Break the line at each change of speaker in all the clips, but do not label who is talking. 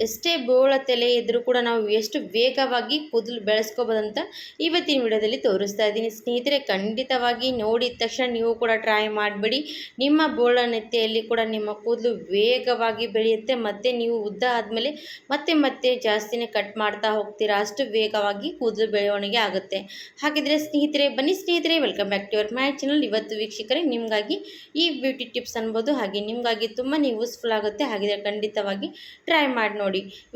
ಎಷ್ಟೇ ಬೋಳ ತಲೆ ಇದ್ದರೂ ಕೂಡ ನಾವು ಎಷ್ಟು ವೇಗವಾಗಿ ಕೂದಲು ಬೆಳೆಸ್ಕೋಬೋದಂತ ಇವತ್ತಿನ ವಿಡಿಯೋದಲ್ಲಿ ತೋರಿಸ್ತಾ ಇದ್ದೀನಿ. ಸ್ನೇಹಿತರೆ, ಖಂಡಿತವಾಗಿ ನೋಡಿದ ತಕ್ಷಣ ನೀವು ಕೂಡ ಟ್ರೈ ಮಾಡಿಬಿಡಿ. ನಿಮ್ಮ ಬೋಳ ನೆತ್ತೆಯಲ್ಲಿ ಕೂಡ ನಿಮ್ಮ ಕೂದಲು ವೇಗವಾಗಿ ಬೆಳೆಯುತ್ತೆ. ಮತ್ತು ನೀವು ಉದ್ದ ಆದಮೇಲೆ ಮತ್ತೆ ಮತ್ತೆ ಜಾಸ್ತಿನೇ ಕಟ್ ಮಾಡ್ತಾ ಹೋಗ್ತೀರಾ. ಅಷ್ಟು ವೇಗವಾಗಿ ಕೂದಲು ಬೆಳವಣಿಗೆ ಆಗುತ್ತೆ. ಹಾಗಿದ್ರೆ ಸ್ನೇಹಿತರೆ, ಬನ್ನಿ ಸ್ನೇಹಿತರೆ welcome back to your my channel ಇವತ್ತು ವೀಕ್ಷಕರೇ, ನಿಮಗಾಗಿ ಈ ಬ್ಯೂಟಿ ಟಿಪ್ಸ್ ಅನ್ಬೋದು. ಹಾಗೆ ನಿಮಗಾಗಿ ತುಂಬಾ ಯೂಸ್ಫುಲ್ ಆಗುತ್ತೆ. ಹಾಗಿದ್ರೆ ಖಂಡಿತವಾಗಿ ಟ್ರೈ ಮಾಡಿ ನೋಡಿ.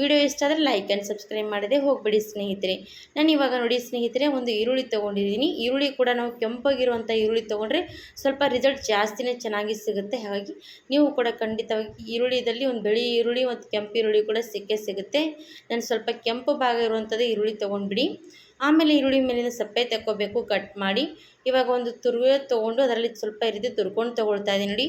ವಿಡಿಯೋ ಇಷ್ಟ ಆದರೆ ಲೈಕ್ ಆ್ಯಂಡ್ ಸಬ್ಸ್ಕ್ರೈಬ್ ಮಾಡಿದೆ ಹೋಗ್ಬಿಡಿ ಸ್ನೇಹಿತರೆ. ನಾನು ಇವಾಗ ನೋಡಿ ಸ್ನೇಹಿತರೆ, ಒಂದು ಈರುಳ್ಳಿ ತೊಗೊಂಡಿದ್ದೀನಿ. ಈರುಳ್ಳಿ ಕೂಡ ನಾವು ಕೆಂಪಾಗಿರುವಂಥ ಈರುಳ್ಳಿ ತೊಗೊಂಡ್ರೆ ಸ್ವಲ್ಪ ರಿಸಲ್ಟ್ ಜಾಸ್ತಿನೇ ಚೆನ್ನಾಗಿ ಸಿಗುತ್ತೆ. ಹಾಗಾಗಿ ನೀವು ಕೂಡ ಖಂಡಿತವಾಗಿ ಈರುಳ್ಳಿದಲ್ಲಿ ಒಂದು ಬಿಳಿ ಈರುಳ್ಳಿ ಮತ್ತು ಕೆಂಪು ಈರುಳ್ಳಿ ಕೂಡ ಸಿಕ್ಕೇ ಸಿಗುತ್ತೆ. ನಾನು ಸ್ವಲ್ಪ ಕೆಂಪು ಭಾಗ ಇರುವಂಥದ್ದು ಈರುಳ್ಳಿ ತೊಗೊಂಡ್ಬಿಡಿ. ಆಮೇಲೆ ಈರುಳ್ಳಿ ಮೇಲಿನ ಸಪ್ಪೆ ತಗೋಬೇಕು ಕಟ್ ಮಾಡಿ. ಇವಾಗ ಒಂದು ತುರುವೆ ತೊಗೊಂಡು ಅದರಲ್ಲಿ ಸ್ವಲ್ಪ ಇರಿದು ತುರ್ಕೊಂಡು ತೊಗೊಳ್ತಾ ಇದ್ದೀನಿ ನೋಡಿ.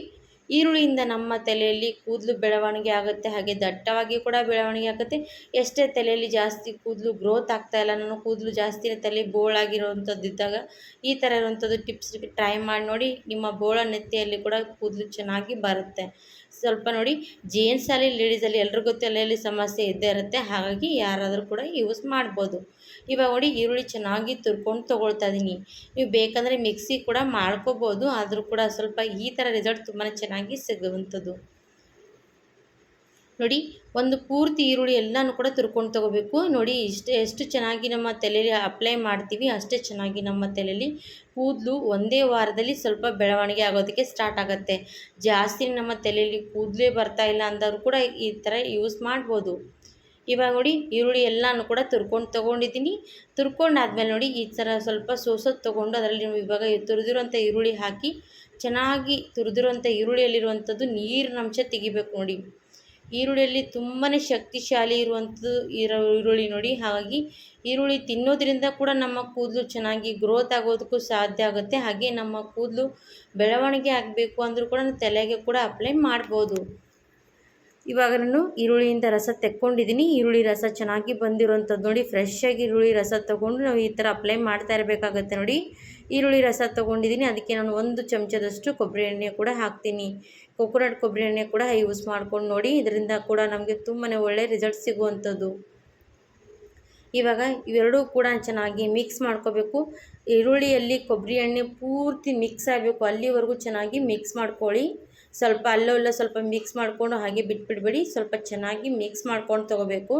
ಈರುಳ್ಳಿಯಿಂದ ನಮ್ಮ ತಲೆಯಲ್ಲಿ ಕೂದಲು ಬೆಳವಣಿಗೆ ಆಗುತ್ತೆ, ಹಾಗೆ ದಟ್ಟವಾಗಿ ಕೂಡ ಬೆಳವಣಿಗೆ ಆಗುತ್ತೆ. ಎಷ್ಟೇ ತಲೆಯಲ್ಲಿ ಜಾಸ್ತಿ ಕೂದಲು ಗ್ರೋತ್ ಆಗ್ತಾ ಇಲ್ಲ, ನಾನು ಕೂದಲು ಜಾಸ್ತಿ ತಲೆ ಬೋಳಾಗಿರುವಂಥದ್ದು ಇದ್ದಾಗ ಈ ಥರ ಇರುವಂಥದ್ದು ಟಿಪ್ಸ್ ಟ್ರೈ ಮಾಡಿ ನೋಡಿ, ನಿಮ್ಮ ಬೋಳ ನೆತ್ತಿಯಲ್ಲಿ ಕೂಡ ಕೂದಲು ಚೆನ್ನಾಗಿ ಬರುತ್ತೆ. ಸ್ವಲ್ಪ ನೋಡಿ ಜೇಂಟ್ಸಲ್ಲಿ ಲೇಡೀಸಲ್ಲಿ ಎಲ್ರಿಗೂ ತಲೆಯಲ್ಲಿ ಸಮಸ್ಯೆ ಇದ್ದೇ ಇರುತ್ತೆ, ಹಾಗಾಗಿ ಯಾರಾದರೂ ಕೂಡ ಯೂಸ್ ಮಾಡ್ಬೋದು. ಇವಾಗ ನೋಡಿ, ಈರುಳ್ಳಿ ಚೆನ್ನಾಗಿ ತುರ್ಕೊಂಡು ತೊಗೊಳ್ತಾ ಇದ್ದೀನಿ ನೀವು ಬೇಕಂದರೆ ಮಿಕ್ಸಿ ಕೂಡ ಮಾಡ್ಕೋಬೋದು, ಆದರೂ ಕೂಡ ಸ್ವಲ್ಪ ಈ ಥರ ರಿಸಲ್ಟ್ ತುಂಬಾ ಚೆನ್ನಾಗಿ ಸಿಗುವಂಥದ್ದು ನೋಡಿ, ಒಂದು ಪೂರ್ತಿ ಈರುಳ್ಳಿ ಎಲ್ಲನೂ ಕೂಡ ತುರ್ಕೊಂಡು ತೊಗೋಬೇಕು. ನೋಡಿ, ಇಷ್ಟು, ಎಷ್ಟು ಚೆನ್ನಾಗಿ ನಮ್ಮ ತಲೆಯಲ್ಲಿ ಅಪ್ಲೈ ಮಾಡ್ತೀವಿ, ಅಷ್ಟೇ ಚೆನ್ನಾಗಿ ನಮ್ಮ ತಲೆಯಲ್ಲಿ ಕೂದಲು ಒಂದೇ ವಾರದಲ್ಲಿ ಸ್ವಲ್ಪ ಬೆಳವಣಿಗೆ ಆಗೋದಕ್ಕೆ ಸ್ಟಾರ್ಟ್ ಆಗುತ್ತೆ. ಜಾಸ್ತಿ ನಮ್ಮ ತಲೆಯಲ್ಲಿ ಕೂದಲೇ ಬರ್ತಾ ಇಲ್ಲ ಅಂದವರು ಕೂಡ ಈ ಥರ ಯೂಸ್ ಮಾಡ್ಬೋದು. ಇವಾಗ ನೋಡಿ, ಈರುಳ್ಳಿ ಎಲ್ಲನೂ ಕೂಡ ತುರ್ಕೊಂಡು ತೊಗೊಂಡಿದ್ದೀನಿ. ತುರ್ಕೊಂಡಾದ್ಮೇಲೆ ನೋಡಿ, ಈ ಥರ ಸ್ವಲ್ಪ ಸೋಸೋದು ತೊಗೊಂಡು ಅದರಲ್ಲಿ ಇವಾಗ ತುರಿದಿರುವಂಥ ಈರುಳ್ಳಿ ಹಾಕಿ ಚೆನ್ನಾಗಿ ತುರಿದಿರುವಂಥ ಈರುಳ್ಳಿಯಲ್ಲಿರುವಂಥದ್ದು ನೀರಿನ ಅಂಶ ತೆಗಿಬೇಕು ನೋಡಿ. ಈರುಳ್ಳಿಯಲ್ಲಿ ತುಂಬಾ ಶಕ್ತಿಶಾಲಿ ಇರುವಂಥದ್ದು ಇರೋ ಈರುಳ್ಳಿ ನೋಡಿ. ಹಾಗಾಗಿ ಈರುಳ್ಳಿ ತಿನ್ನೋದ್ರಿಂದ ಕೂಡ ನಮ್ಮ ಕೂದಲು ಚೆನ್ನಾಗಿ ಗ್ರೋತ್ ಆಗೋದಕ್ಕೂ ಸಾಧ್ಯ ಆಗುತ್ತೆ. ಹಾಗೆ ನಮ್ಮ ಕೂದಲು ಬೆಳವಣಿಗೆ ಆಗಬೇಕು ಅಂದರೂ ಕೂಡ ತಲೆಗೆ ಕೂಡ ಅಪ್ಲೈ ಮಾಡ್ಬೋದು. ಇವಾಗ ನಾನು ಈರುಳ್ಳಿಯಿಂದ ರಸ ತೆಕ್ಕೊಂಡಿದ್ದೀನಿ. ಈರುಳ್ಳಿ ರಸ ಚೆನ್ನಾಗಿ ಬಂದಿರುವಂಥದ್ದು ನೋಡಿ ಫ್ರೆಶ್ ಆಗಿ ಈರುಳ್ಳಿ ರಸ ತೊಗೊಂಡು ನಾವು ಈ ಥರ ಅಪ್ಲೈ ಮಾಡ್ತಾ ಇರಬೇಕಾಗತ್ತೆ ನೋಡಿ. ಈರುಳ್ಳಿ ರಸ ತೊಗೊಂಡಿದ್ದೀನಿ. ಅದಕ್ಕೆ ನಾನು ಒಂದು ಚಮಚದಷ್ಟು ಕೊಬ್ಬರಿ ಎಣ್ಣೆ ಕೂಡ ಹಾಕ್ತೀನಿ. ಕೊಕೊನಟ್ ಕೊಬ್ಬರಿ ಎಣ್ಣೆ ಕೂಡ ಯೂಸ್ ಮಾಡ್ಕೊಂಡು ನೋಡಿ. ಇದರಿಂದ ಕೂಡ ನಮಗೆ ತುಂಬಾ ಒಳ್ಳೆ ರಿಸಲ್ಟ್ ಸಿಗುವಂಥದ್ದು. ಇವಾಗ ಇವೆರಡೂ ಕೂಡ ಚೆನ್ನಾಗಿ ಮಿಕ್ಸ್ ಮಾಡ್ಕೋಬೇಕು. ಈರುಳ್ಳಿಯಲ್ಲಿ ಕೊಬ್ಬರಿ ಎಣ್ಣೆ ಪೂರ್ತಿ ಮಿಕ್ಸ್ ಆಗಬೇಕು. ಅಲ್ಲಿವರೆಗೂ ಚೆನ್ನಾಗಿ ಮಿಕ್ಸ್ ಮಾಡ್ಕೊಳ್ಳಿ. ಸ್ವಲ್ಪ ಅಲ್ಲಲ್ಲ ಸ್ವಲ್ಪ ಮಿಕ್ಸ್ ಮಾಡಿಕೊಂಡು ಹಾಗೆ ಬಿಟ್ಬಿಡ್ಬೇಡಿ. ಸ್ವಲ್ಪ ಚೆನ್ನಾಗಿ ಮಿಕ್ಸ್ ಮಾಡ್ಕೊಂಡು ತೊಗೋಬೇಕು.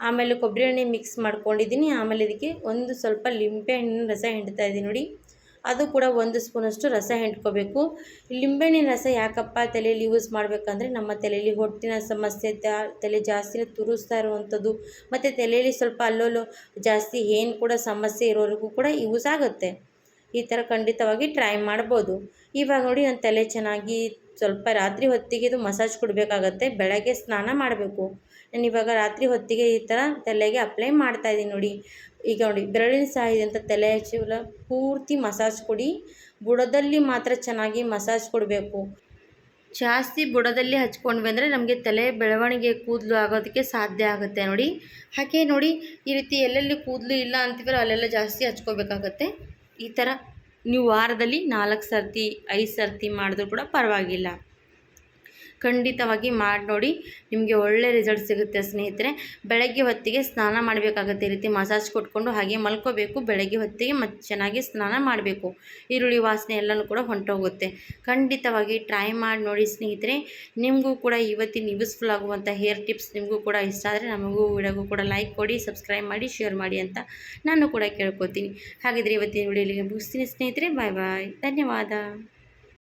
ಆಮೇಲೆ ಕೊಬ್ಬರಿ ಎಣ್ಣೆ ಮಿಕ್ಸ್ ಮಾಡ್ಕೊಂಡಿದ್ದೀನಿ. ಆಮೇಲೆ ಇದಕ್ಕೆ ಒಂದು ಸ್ವಲ್ಪ ಲಿಂಬೆ ಹಣ್ಣಿನ ರಸ ಹಿಂಡ್ತಾ ಇದ್ದೀನಿ ನೋಡಿ. ಅದು ಕೂಡ ಒಂದು ಸ್ಪೂನಷ್ಟು ರಸ ಹಿಂಡ್ಕೋಬೇಕು. ಲಿಂಬೆಹಣ್ಣಿನ ರಸ ಯಾಕಪ್ಪ ತಲೆಯಲ್ಲಿ ಯೂಸ್ ಮಾಡಬೇಕಂದ್ರೆ ನಮ್ಮ ತಲೆಯಲ್ಲಿ ಹೊಟ್ಟಿನ ಸಮಸ್ಯೆ ತಲೆ ಜಾಸ್ತಿ ತುರಿಸ್ತಾ ಇರುವಂಥದ್ದು, ಮತ್ತು ತಲೆಯಲ್ಲಿ ಸ್ವಲ್ಪ ಅಲ್ಲೋಲು ಜಾಸ್ತಿ ಏನು ಕೂಡ ಸಮಸ್ಯೆ ಇರೋರಿಗೂ ಕೂಡ ಯೂಸ್ ಆಗುತ್ತೆ. ಈ ಥರ ಖಂಡಿತವಾಗಿ ಟ್ರೈ ಮಾಡ್ಬೋದು. ಇವಾಗ ನೋಡಿ ನನ್ನ ತಲೆ ಚೆನ್ನಾಗಿ ಸ್ವಲ್ಪ ರಾತ್ರಿ ಹೊತ್ತಿಗೆ ಇದು ಮಸಾಜ್ ಕೊಡಬೇಕಾಗತ್ತೆ. ಬೆಳಗ್ಗೆ ಸ್ನಾನ ಮಾಡಬೇಕು. ನಾನು ಇವಾಗ ರಾತ್ರಿ ಹೊತ್ತಿಗೆ ಈ ಥರ ತಲೆಗೆ ಅಪ್ಲೈ ಮಾಡ್ತಾ ಇದ್ದೀನಿ ನೋಡಿ. ಈಗ ನೋಡಿ, ಬೆರಳಿನ ಸಹಾಯದಿಂದ ತಲೆ ಹಚ್ಚಿಲ್ಲ ಪೂರ್ತಿ ಮಸಾಜ್ ಕೊಡಿ. ಬುಡದಲ್ಲಿ ಮಾತ್ರ ಚೆನ್ನಾಗಿ ಮಸಾಜ್ ಕೊಡಬೇಕು. ಜಾಸ್ತಿ ಬುಡದಲ್ಲಿ ಹಚ್ಕೊಂಡ್ವಿ ಅಂದರೆ ನಮಗೆ ತಲೆ ಬೆಳವಣಿಗೆ ಕೂದಲು ಆಗೋದಕ್ಕೆ ಸಾಧ್ಯ ಆಗುತ್ತೆ ನೋಡಿ. ಹಾಗೆ ನೋಡಿ, ಈ ರೀತಿ ಎಲ್ಲೆಲ್ಲಿ ಕೂದಲು ಇಲ್ಲ ಅಂತೀವಲ್ಲ ಅಲ್ಲೆಲ್ಲ ಜಾಸ್ತಿ ಹಚ್ಕೋಬೇಕಾಗತ್ತೆ. ಈ ಥರ ನೀವು ವಾರದಲ್ಲಿ ನಾಲ್ಕು ಸರ್ತಿ ಐದು ಸರ್ತಿ ಮಾಡಿದ್ರೂ ಕೂಡ ಪರವಾಗಿಲ್ಲ. ಖಂಡಿತವಾಗಿ ಮಾಡಿ ನೋಡಿ. ನಿಮಗೆ ಒಳ್ಳೆ ರಿಸಲ್ಟ್ ಸಿಗುತ್ತೆ ಸ್ನೇಹಿತರೆ. ಬೆಳಗ್ಗೆ ಹೊತ್ತಿಗೆ ಸ್ನಾನ ಮಾಡಬೇಕಾಗತ್ತೆ ರೀತಿ ಮಸಾಜ್ ಕೊಟ್ಕೊಂಡು ಹಾಗೆ ಮಲ್ಕೋಬೇಕು. ಬೆಳಗ್ಗೆ ಹೊತ್ತಿಗೆ ಮತ್ತು ಚೆನ್ನಾಗಿ ಸ್ನಾನ ಮಾಡಬೇಕು. ಈರುಳ್ಳಿ ವಾಸನೆ ಎಲ್ಲನೂ ಕೂಡ ಹೊಂಟೋಗುತ್ತೆ. ಖಂಡಿತವಾಗಿ ಟ್ರೈ ಮಾಡಿ ನೋಡಿ ಸ್ನೇಹಿತರೆ. ನಿಮಗೂ ಕೂಡ ಇವತ್ತಿನ ಯೂಸ್ಫುಲ್ ಆಗುವಂಥ ಹೇರ್ ಟಿಪ್ಸ್ ನಿಮಗೂ ಕೂಡ ಇಷ್ಟ ಆದರೆ ನಮಗೂ ವಿಡಿಯೋಗೂ ಕೂಡ ಲೈಕ್ ಕೊಡಿ ಸಬ್ಸ್ಕ್ರೈಬ್ ಮಾಡಿ ಶೇರ್ ಮಾಡಿ ಅಂತ ನಾನು ಕೂಡ ಕೇಳ್ಕೊತೀನಿ. ಹಾಗಿದ್ರೆ ಇವತ್ತಿನ ವಿಡಿಯೋಲಿಗೆ ಮುಗಿಸ್ತೀನಿ ಸ್ನೇಹಿತರೆ. ಬಾಯ್ ಬಾಯ್ ಧನ್ಯವಾದ.